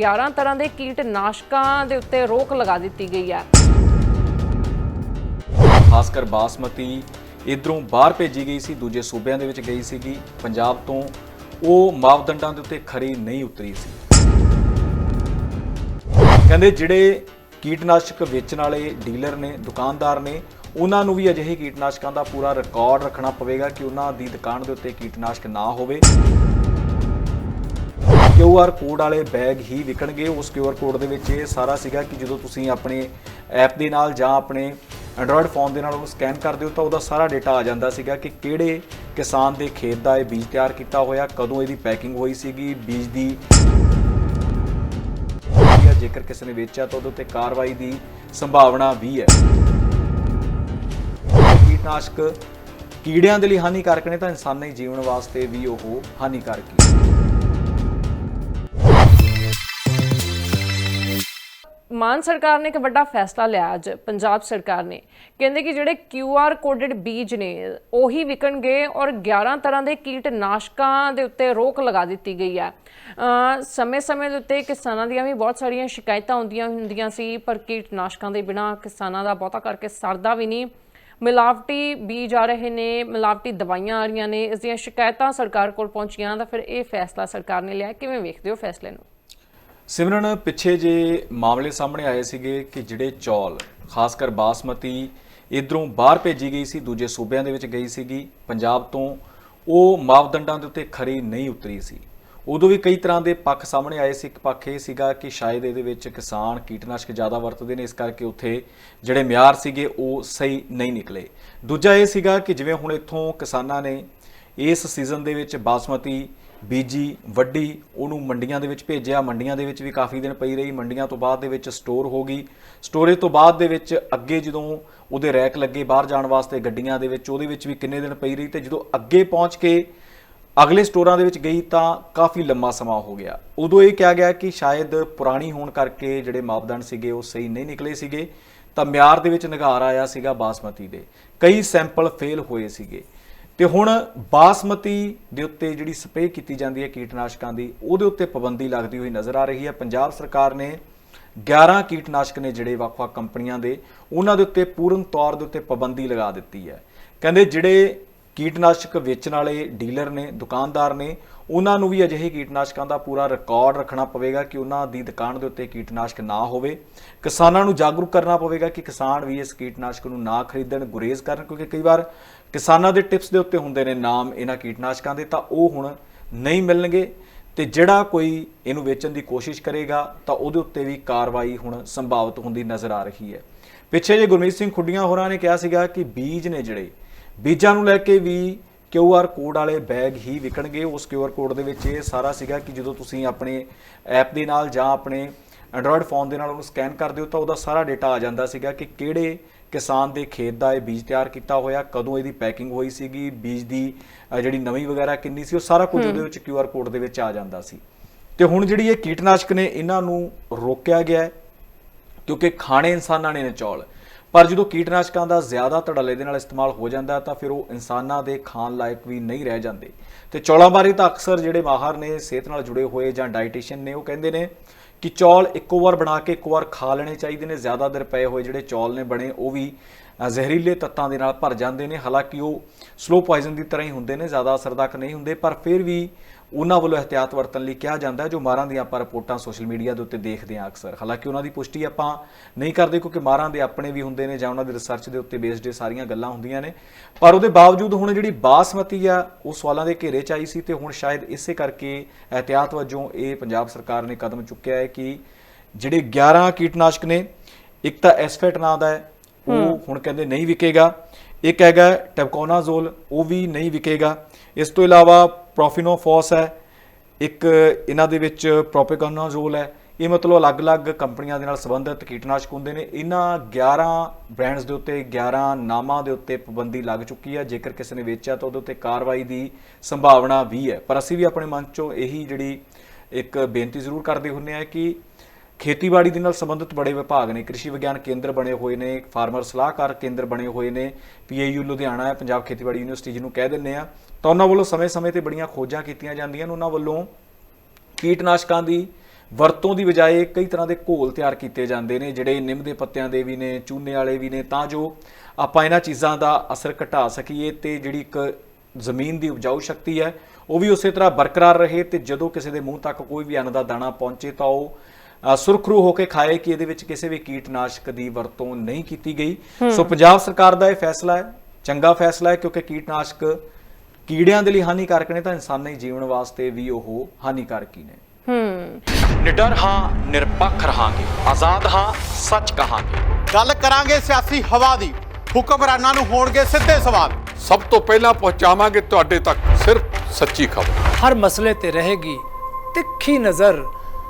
11 ਤਰ੍ਹਾਂ ਦੇ ਕੀਟਨਾਸ਼ਕਾਂ ਦੇ ਉੱਤੇ ਰੋਕ ਲਗਾ ਦਿੱਤੀ ਗਈ ਹੈ। ਖਾਸ ਕਰ ਬਾਸਮਤੀ ਇਧਰੋਂ ਬਾਹਰ ਭੇਜੀ ਗਈ ਸੀ, ਦੂਜੇ ਸੂਬਿਆਂ ਦੇ ਵਿੱਚ ਗਈ ਸੀਗੀ। ਪੰਜਾਬ ਤੋਂ ਉਹ ਮਾਪਦੰਡਾਂ ਦੇ ਉੱਤੇ ਖਰੀ ਨਹੀਂ ਉਤਰੀ ਸੀ। ਕਹਿੰਦੇ ਜਿਹੜੇ ਕੀਟਨਾਸ਼ਕ ਵੇਚਣ ਵਾਲੇ ਡੀਲਰ ਨੇ, ਦੁਕਾਨਦਾਰ ਨੇ, ਉਹਨਾਂ ਨੂੰ ਵੀ ਅਜਿਹੇ ਕੀਟਨਾਸ਼ਕਾਂ ਦਾ ਪੂਰਾ ਰਿਕਾਰਡ ਰੱਖਣਾ ਪਵੇਗਾ ਕਿ ਉਹਨਾਂ ਦੀ ਦੁਕਾਨ ਦੇ ਉੱਤੇ ਕੀਟਨਾਸ਼ਕ ਨਾ ਹੋਵੇ। QR ਕੋਡ ਵਾਲੇ ਬੈਗ ਹੀ ਵਿਕਣਗੇ। ਉਸ QR ਕੋਡ ਦੇ ਵਿੱਚ ਇਹ ਸਾਰਾ ਸੀਗਾ ਕਿ ਜਦੋਂ ਤੁਸੀਂ ਆਪਣੇ ਐਪ ਦੇ ਨਾਲ ਜਾਂ ਆਪਣੇ ਐਂਡਰੋਇਡ ਫੋਨ ਦੇ ਨਾਲ ਉਹ ਸਕੈਨ ਕਰਦੇ ਹੋ ਤਾਂ ਉਹਦਾ ਸਾਰਾ ਡਾਟਾ ਆ ਜਾਂਦਾ ਸੀਗਾ ਕਿ ਕਿਹੜੇ ਕਿਸਾਨ ਦੇ ਖੇਤ ਦਾ ਇਹ ਬੀਜ ਤਿਆਰ ਕੀਤਾ ਹੋਇਆ, ਕਦੋਂ ਇਹਦੀ ਪੈਕਿੰਗ ਹੋਈ ਸੀਗੀ, ਬੀਜ ਦੀ ਜੇਕਰ ਕਿਸੇ ਨੇ ਵੇਚਿਆ ਤਾਂ ਉਹਦੇ ਉੱਤੇ ਕਾਰਵਾਈ ਦੀ ਸੰਭਾਵਨਾ ਵੀ ਹੈ। ਕੀਟਨਾਸ਼ਕ ਕੀੜਿਆਂ ਦੇ ਲਈ ਹਾਨੀਕਾਰਕ ਨੇ ਤਾਂ ਇਨਸਾਨੀ ਜੀਵਨ ਵਾਸਤੇ ਵੀ ਉਹ ਹਾਨੀਕਾਰਕ ਹੀ। ਮਾਨ ਸਰਕਾਰ ਨੇ ਇੱਕ ਵੱਡਾ ਫੈਸਲਾ ਲਿਆ ਅੱਜ, ਪੰਜਾਬ ਸਰਕਾਰ ਨੇ। ਕਹਿੰਦੇ ਕਿ ਜਿਹੜੇ QR ਕੋਡਡ ਬੀਜ ਨੇ, ਉਹੀ ਵਿਕਣਗੇ ਔਰ 11 ਤਰ੍ਹਾਂ ਦੇ ਕੀਟਨਾਸ਼ਕਾਂ ਦੇ ਉੱਤੇ ਰੋਕ ਲਗਾ ਦਿੱਤੀ ਗਈ ਹੈ। ਸਮੇਂ-ਸਮੇਂ ਦੇ ਉੱਤੇ ਕਿਸਾਨਾਂ ਦੀਆਂ ਵੀ ਬਹੁਤ ਸਾਰੀਆਂ ਸ਼ਿਕਾਇਤਾਂ ਆਉਂਦੀਆਂ ਹੁੰਦੀਆਂ ਸੀ, ਪਰ ਕੀਟਨਾਸ਼ਕਾਂ ਦੇ ਬਿਨਾ ਕਿਸਾਨਾਂ ਦਾ ਬਹੁਤਾ ਕਰਕੇ ਸਰਦਾ ਵੀ ਨਹੀਂ। ਮਿਲਾਵਟੀ ਬੀਜ ਆ ਰਹੇ ਨੇ, ਮਿਲਾਵਟੀ ਦਵਾਈਆਂ ਆ ਰਹੀਆਂ ਨੇ, ਇਸ ਦੀਆਂ ਸ਼ਿਕਾਇਤਾਂ ਸਰਕਾਰ ਕੋਲ ਪਹੁੰਚੀਆਂ ਤਾਂ ਫਿਰ ਇਹ ਫੈਸਲਾ ਸਰਕਾਰ ਨੇ ਲਿਆ। ਕਿਵੇਂ ਵੇਖਦੇ ਹੋ ਫੈਸਲੇ ਨੂੰ? ਸਿਮਰਨ, ਪਿੱਛੇ ਜੇ ਮਾਮਲੇ ਸਾਹਮਣੇ ਆਏ ਸੀਗੇ ਕਿ ਜਿਹੜੇ ਚੌਲ, ਖਾਸ ਕਰ ਬਾਸਮਤੀ, ਇਧਰੋਂ ਬਾਹਰ ਭੇਜੀ ਗਈ ਸੀ, ਦੂਜੇ ਸੂਬਿਆਂ ਦੇ ਵਿੱਚ ਗਈ ਸੀਗੀ, ਪੰਜਾਬ ਤੋਂ ਉਹ ਮਾਪਦੰਡਾਂ ਦੇ ਉੱਤੇ ਖਰੀ ਨਹੀਂ ਉਤਰੀ ਸੀ। ਉਦੋਂ ਵੀ ਕਈ ਤਰ੍ਹਾਂ ਦੇ ਪੱਖ ਸਾਹਮਣੇ ਆਏ ਸੀ। ਇੱਕ ਪੱਖ ਇਹ ਸੀਗਾ ਕਿ ਸ਼ਾਇਦ ਇਹਦੇ ਵਿੱਚ ਕਿਸਾਨ ਕੀਟਨਾਸ਼ਕ ਜ਼ਿਆਦਾ ਵਰਤਦੇ ਨੇ, ਇਸ ਕਰਕੇ ਉੱਥੇ ਜਿਹੜੇ ਮਿਆਰ ਸੀਗੇ ਉਹ ਸਹੀ ਨਹੀਂ ਨਿਕਲੇ। ਦੂਜਾ ਇਹ ਸੀਗਾ ਕਿ ਜਿਵੇਂ ਹੁਣ ਇੱਥੋਂ ਕਿਸਾਨਾਂ ਨੇ ਇਸ ਸੀਜ਼ਨ ਦੇ ਵਿੱਚ ਬਾਸਮਤੀ ਬੀਜੀ ਵੱਡੀ ਉਹਨੂੰ ਮੰਡੀਆਂ ਦੇ ਵਿੱਚ ਭੇਜਿਆ। ਮੰਡੀਆਂ ਦੇ ਵਿੱਚ ਵੀ ਕਾਫੀ ਦਿਨ ਪਈ ਰਹੀ। ਮੰਡੀਆਂ ਤੋਂ ਬਾਅਦ ਦੇ ਵਿੱਚ ਸਟੋਰ ਹੋ ਗਈ। ਸਟੋਰੇਜ ਤੋਂ ਬਾਅਦ ਦੇ ਵਿੱਚ ਅੱਗੇ ਜਦੋਂ ਉਹਦੇ ਰੈਕ ਲੱਗੇ ਬਾਹਰ ਜਾਣ ਵਾਸਤੇ ਗੱਡੀਆਂ ਦੇ ਵਿੱਚ, ਉਹਦੇ ਵਿੱਚ ਵੀ ਕਿੰਨੇ ਦਿਨ ਪਈ ਰਹੀ ਤੇ ਜਦੋਂ ਅੱਗੇ ਪਹੁੰਚ ਕੇ ਅਗਲੇ ਸਟੋਰਾਂ ਦੇ ਵਿੱਚ ਗਈ ਤਾਂ ਕਾਫੀ ਲੰਮਾ ਸਮਾਂ ਹੋ ਗਿਆ। ਉਦੋਂ ਇਹ ਕਿਹਾ ਗਿਆ ਕਿ ਸ਼ਾਇਦ ਪੁਰਾਣੀ ਹੋਣ ਕਰਕੇ ਜਿਹੜੇ ਮਾਪਦੰਡ ਸੀਗੇ ਉਹ ਸਹੀ ਨਹੀਂ ਨਿਕਲੇ ਸੀਗੇ। ਤਾਂ ਮਿਆਰ ਦੇ ਵਿੱਚ ਨਿਘਾਰ ਆਇਆ ਸੀਗਾ ਬਾਸਮਤੀ ਦੇ। ਕਈ ਸੈਂਪਲ ਫੇਲ ਹੋਏ ਸੀਗੇ। ਤੇ ਹੁਣ ਬਾਸਮਤੀ ਦੇ ਉੱਤੇ ਜਿਹੜੀ ਸਪਰੇਅ ਕੀਤੀ ਜਾਂਦੀ ਹੈ ਕੀਟਨਾਸ਼ਕਾਂ ਦੀ, ਉਹਦੇ ਉੱਤੇ ਪਾਬੰਦੀ ਲੱਗਦੀ ਹੋਈ ਨਜ਼ਰ ਆ ਰਹੀ ਹੈ। ਪੰਜਾਬ ਸਰਕਾਰ ਨੇ 11 ਕੀਟਨਾਸ਼ਕ ਨੇ ਜਿਹੜੇ ਵੱਖ-ਵੱਖ ਕੰਪਨੀਆਂ ਦੇ, ਉਹਨਾਂ ਦੇ ਉੱਤੇ ਪੂਰਨ ਤੌਰ ਦੇ ਉੱਤੇ ਪਾਬੰਦੀ ਲਗਾ ਦਿੱਤੀ ਹੈ। ਕਹਿੰਦੇ ਜਿਹੜੇ ਕੀਟਨਾਸ਼ਕ ਵੇਚਣ ਵਾਲੇ ਡੀਲਰ ਨੇ, ਦੁਕਾਨਦਾਰ ਨੇ, ਉਹਨਾਂ ਨੂੰ ਵੀ ਅਜਿਹੇ ਕੀਟਨਾਸ਼ਕਾਂ ਦਾ ਪੂਰਾ ਰਿਕਾਰਡ ਰੱਖਣਾ ਪਵੇਗਾ ਕਿ ਉਹਨਾਂ ਦੀ ਦੁਕਾਨ ਦੇ ਉੱਤੇ ਕੀਟਨਾਸ਼ਕ ਨਾ ਹੋਵੇ। ਕਿਸਾਨਾਂ ਨੂੰ ਜਾਗਰੂਕ ਕਰਨਾ ਪਵੇਗਾ ਕਿ ਕਿਸਾਨ ਵੀ ਇਸ ਕੀਟਨਾਸ਼ਕ ਨੂੰ ਨਾ ਖਰੀਦਣ, ਗੁਰੇਜ਼ ਕਰਨ, ਕਿਉਂਕਿ ਕਈ ਵਾਰ ਕਿਸਾਨਾਂ ਦੇ ਟਿਪਸ ਦੇ ਉੱਤੇ ਹੁੰਦੇ ਨੇ ਨਾਮ ਇਹਨਾਂ ਕੀਟਨਾਸ਼ਕਾਂ ਦੇ, ਤਾਂ ਉਹ ਹੁਣ ਨਹੀਂ ਮਿਲਣਗੇ। ਤੇ ਜਿਹੜਾ ਕੋਈ ਇਹਨੂੰ ਵੇਚਣ ਦੀ ਕੋਸ਼ਿਸ਼ ਕਰੇਗਾ, ਤਾਂ ਉਹਦੇ ਉੱਤੇ ਵੀ ਕਾਰਵਾਈ ਹੁਣ ਸੰਭਾਵਿਤ ਹੁੰਦੀ ਨਜ਼ਰ ਆ ਰਹੀ ਹੈ। ਪਿੱਛੇ ਜੇ ਗੁਰਮੀਤ ਸਿੰਘ ਖੁੱਡੀਆਂ ਹੋਰਾਂ ਨੇ ਕਿਹਾ ਸੀਗਾ ਕਿ ਬੀਜ ਨੇ ਜਿਹੜੇ, ਬੀਜਾਂ ਨੂੰ ਲੈ ਕੇ ਵੀ ਕਿਊ ਆਰ ਕੋਡ ਵਾਲੇ ਬੈਗ ਹੀ ਵਿਕਣਗੇ। ਉਸ ਕਿਊ ਆਰ ਕੋਡ ਦੇ ਵਿੱਚ ਇਹ ਸਾਰਾ ਸੀਗਾ ਕਿ ਜਦੋਂ ਤੁਸੀਂ ਆਪਣੇ ਐਪ ਦੇ ਨਾਲ ਜਾਂ ਆਪਣੇ Android ਫੋਨ ਦੇ ਨਾਲ ਉਹਨੂੰ ਸਕੈਨ ਕਰਦੇ ਹੋ ਤਾਂ ਉਹਦਾ ਸਾਰਾ ਡਾਟਾ ਆ ਜਾਂਦਾ ਸੀਗਾ ਕਿ ਕਿਹੜੇ ਕਿਸਾਨ ਦੇ ਖੇਤ ਦਾ ਇਹ ਬੀਜ ਤਿਆਰ ਕੀਤਾ ਹੋਇਆ ਕਦੋਂ ਇਹਦੀ ਪੈਕਿੰਗ ਹੋਈ ਸੀਗੀ ਬੀਜ ਦੀ ਜਿਹੜੀ ਨਵੀਂ ਵਗੈਰਾ ਕਿੰਨੀ ਸੀ ਉਹ ਸਾਰਾ ਕੁਝ ਉਹਦੇ ਵਿੱਚ QR ਕੋਡ ਦੇ ਵਿੱਚ ਆ ਜਾਂਦਾ ਸੀ। ਤੇ ਹੁਣ ਜਿਹੜੀ ਇਹ ਕੀਟਨਾਸ਼ਕ ਨੇ ਇਹਨਾਂ ਨੂੰ ਰੋਕਿਆ ਗਿਆ ਕਿਉਂਕਿ ਖਾਣੇ ਇਨਸਾਨਾਂ ਨੇ ਨੇ ਚੌਲ ਪਰ ਜਦੋਂ ਕੀਟਨਾਸ਼ਕਾਂ ਦਾ ਜ਼ਿਆਦਾ ਧੜੱਲੇ ਦੇ ਨਾਲ ਇਸਤੇਮਾਲ ਹੋ ਜਾਂਦਾ ਤਾਂ ਫਿਰ ਉਹ ਇਨਸਾਨਾਂ ਦੇ ਖਾਣ ਲਾਇਕ ਵੀ ਨਹੀਂ ਰਹਿ ਜਾਂਦੇ। ਤੇ ਚੌਲਾਂ ਬਾਰੇ ਤਾਂ ਅਕਸਰ ਜਿਹੜੇ ਮਾਹਰ ਨੇ ਸਿਹਤ ਨਾਲ ਜੁੜੇ ਹੋਏ ਜਾਂ ਡਾਈਟੀਸ਼ੀਅਨ ਨੇ ਉਹ ਕਹਿੰਦੇ ਨੇ ਕਿ ਚੌਲ ਇੱਕੋ ਵਾਰ ਬਣਾ ਕੇ ਇੱਕੋ ਵਾਰ ਖਾ ਲੈਣੇ ਚਾਹੀਦੇ ਨੇ, ਜ਼ਿਆਦਾ ਦਿਨ ਪਏ ਹੋਏ ਜਿਹੜੇ ਚੌਲ ਨੇ ਬਣੇ, ਉਹ ਵੀ ਜ਼ਹਿਰੀਲੇ ਤੱਤਾਂ ਦੇ ਨਾਲ ਭਰ ਜਾਂਦੇ ਨੇ। ਹਾਲਾਂਕਿ ਉਹ ਸਲੋ ਪੋਇਜ਼ਨ ਦੀ ਤਰ੍ਹਾਂ ਹੀ ਹੁੰਦੇ ਨੇ, ਜ਼ਿਆਦਾ ਅਸਰਦਾਰ ਨਹੀਂ ਹੁੰਦੇ, ਪਰ ਫਿਰ ਵੀ ਉਹਨਾਂ ਵੱਲੋਂ ਇhtiyat ਵਰਤਣ ਲਈ ਕਿਹਾ ਜਾਂਦਾ ਜੋ ਮਾਰਾਂ ਦੀਆਂ ਆਪਾਂ ਰਿਪੋਰਟਾਂ ਸੋਸ਼ਲ ਮੀਡੀਆ ਦੇ ਉੱਤੇ ਦੇਖਦੇ ਹਾਂ ਅਕਸਰ। ਹਾਲਾਂਕਿ ਉਹਨਾਂ ਦੀ ਪੁਸ਼ਟੀ ਆਪਾਂ ਨਹੀਂ ਕਰਦੇ, ਕਿਉਂਕਿ ਮਾਰਾਂ ਦੇ ਆਪਣੇ ਵੀ ਹੁੰਦੇ ਨੇ ਜਾਂ ਉਹਨਾਂ ਦੇ ਰਿਸਰਚ ਦੇ ਉੱਤੇ ਬੇਸਡ ਇਹ ਸਾਰੀਆਂ ਗੱਲਾਂ ਹੁੰਦੀਆਂ ਨੇ। ਪਰ ਉਹਦੇ ਬਾਵਜੂਦ ਹੁਣ ਜਿਹੜੀ ਬਾਸਮਤੀ ਆ, ਉਹ ਸਵਾਲਾਂ ਦੇ ਘੇਰੇ 'ਚ ਆਈ ਸੀ ਤੇ ਹੁਣ ਸ਼ਾਇਦ ਇਸੇ ਕਰਕੇ ਇhtiyat ਵਜੋਂ ਇਹ ਪੰਜਾਬ ਸਰਕਾਰ ਨੇ ਕਦਮ ਚੁੱਕਿਆ ਹੈ ਕਿ ਜਿਹੜੇ 11 ਕੀਟਨਾਸ਼ਕ ਨੇ, ਇੱਕ ਤਾਂ ਐਸਫੈਟ ਨਾਂ ਦਾ ਹੈ ਉਹ ਹੁਣ ਕਹਿੰਦੇ ਨਹੀਂ ਵਿਕੇਗਾ। ਇੱਕ ਹੈਗਾ ਟੈਬਕੋਨਾਜ਼ੋਲ ਉਹ ਵੀ ਨਹੀਂ ਵਿਕੇਗਾ। ਇਸ ਤੋਂ ਇਲਾਵਾ ਪ੍ਰੋਫਿਨੋਫੋਸ ਹੈ। ਇੱਕ ਇਹਨਾਂ ਦੇ ਵਿੱਚ ਪ੍ਰੋਪੇਗੋਨਾਜ਼ੋਲ ਹੈ। ਇਹ ਮਤਲਬ ਅਲੱਗ-ਅਲੱਗ ਕੰਪਨੀਆਂ ਦੇ ਨਾਲ ਸੰਬੰਧਿਤ ਕੀਟਨਾਸ਼ਕ ਹੁੰਦੇ ਨੇ। ਇਹਨਾਂ 11 ਬ੍ਰਾਂਡਸ ਦੇ ਉੱਤੇ 11 ਨਾਮਾਂ ਦੇ ਉੱਤੇ ਪਾਬੰਦੀ ਲੱਗ ਚੁੱਕੀ ਹੈ। ਜੇਕਰ ਕਿਸੇ ਨੇ ਵੇਚਿਆ ਤਾਂ ਉਹਦੇ ਉੱਤੇ ਕਾਰਵਾਈ ਦੀ ਸੰਭਾਵਨਾ ਵੀ ਹੈ। ਪਰ ਅਸੀਂ ਵੀ ਆਪਣੇ ਮਨ ਚੋਂ ਇਹੀ ਜਿਹੜੀ ਇੱਕ ਬੇਨਤੀ ਜ਼ਰੂਰ ਕਰਦੇ ਹੁੰਨੇ ਆ ਕਿ ਖੇਤੀਬਾੜੀ ਦੇ ਨਾਲ ਸੰਬੰਧਿਤ ਬੜੇ ਵਿਭਾਗ ਨੇ, ਕ੍ਰਿਸ਼ੀ ਵਿਗਿਆਨ ਕੇਂਦਰ ਬਣੇ ਹੋਏ ਨੇ, ਫਾਰਮਰ ਸਲਾਹਕਾਰ ਕੇਂਦਰ ਬਣੇ ਹੋਏ ਨੇ, ਪੀਏਯੂ ਲੁਧਿਆਣਾ ਹੈ, ਪੰਜਾਬ ਖੇਤੀਬਾੜੀ ਯੂਨੀਵਰਸਿਟੀ ਜਿਹਨੂੰ ਕਹਿ ਦਿੰਦੇ ਆ ਤਾਂ ਉਹਨਾਂ ਵੱਲੋਂ ਸਮੇਂ-ਸਮੇਂ ਤੇ ਬੜੀਆਂ ਖੋਜਾਂ ਕੀਤੀਆਂ ਜਾਂਦੀਆਂ ਨੇ, ਉਹਨਾਂ ਵੱਲੋਂ ਕੀਟਨਾਸ਼ਕਾਂ ਦੀ ਵਰਤੋਂ ਦੀ ਬਜਾਏ ਕਈ ਤਰ੍ਹਾਂ ਦੇ ਘੋਲ ਤਿਆਰ ਕੀਤੇ ਜਾਂਦੇ ਨੇ, ਜਿਹੜੇ ਨਿੰਮ ਦੇ ਪੱਤਿਆਂ ਦੇ ਵੀ ਨੇ, ਚੂਨੇ ਵਾਲੇ ਵੀ ਨੇ, ਤਾਂ ਜੋ ਆਪਾਂ ਇਹਨਾਂ ਚੀਜ਼ਾਂ ਦਾ ਅਸਰ ਘਟਾ ਸਕੀਏ ਤੇ ਜਿਹੜੀ ਇੱਕ ਜ਼ਮੀਨ ਦੀ ਉਪਜਾਊ ਸ਼ਕਤੀ ਹੈ, ਉਹ ਵੀ ਉਸੇ ਤਰ੍ਹਾਂ ਬਰਕਰਾਰ ਰਹੇ ਤੇ ਜਦੋਂ ਕਿਸੇ ਦੇ ਮੂੰਹ ਤੱਕ ਕੋਈ ਵੀ ਅੰਨ ਦਾ ਦਾਣਾ ਪਹੁੰਚੇ ਤਾਂ ਉਹ ਸੁਰਖਰੂ ਹੋ ਕੇ ਖਾਏ ਕਿ ਇਹਦੇ ਵਿੱਚ ਕਿਸੇ ਵੀ ਕੀਟਨਾਸ਼ਕ ਦੀ ਵਰਤੋਂ ਨਹੀਂ ਕੀਤੀ ਗਈ। ਸੋ ਪੰਜਾਬ ਸਰਕਾਰ ਦਾ ਇਹ ਫੈਸਲਾ ਹੈ ਚੰਗਾ ਫੈਸਲਾ ਹੈ ਕਿਉਂਕਿ ਕੀਟਨਾਸ਼ਕ ਕੀੜਿਆਂ ਦੇ ਲਈ ਹਾਨੀਕਾਰਕ ਨੇ ਤਾਂ ਇਨਸਾਨੀ ਜੀਵਨ ਵਾਸਤੇ ਵੀ ਉਹ ਹਾਨੀਕਾਰਕ ਹੀ ਨੇ। ਹੂੰ। ਨਿਡਰ ਹਾਂ ਨਿਰਪੱਖ ਰਹਾਂਗੇ। ਆਜ਼ਾਦ ਹਾਂ ਸੱਚ ਕਹਾਂਗੇ। ਗੱਲ ਕਰਾਂਗੇ ਸਿਆਸੀ ਹਵਾ ਦੀ। ਹੁਕਮਰਾਨਾਂ ਨੂੰ ਹੋਣਗੇ ਸਿੱਧੇ ਸਵਾਲ। ਸਭ ਤੋਂ ਪਹਿਲਾਂ ਪਹੁੰਚਾਵਾਂਗੇ ਤੁਹਾਡੇ ਤੱਕ ਸਿਰਫ ਸੱਚੀ ਖਬਰ। ਹਰ ਮਸਲੇ ਤੇ ਰਹੇਗੀ ਤਿੱਖੀ ਨਜ਼ਰ।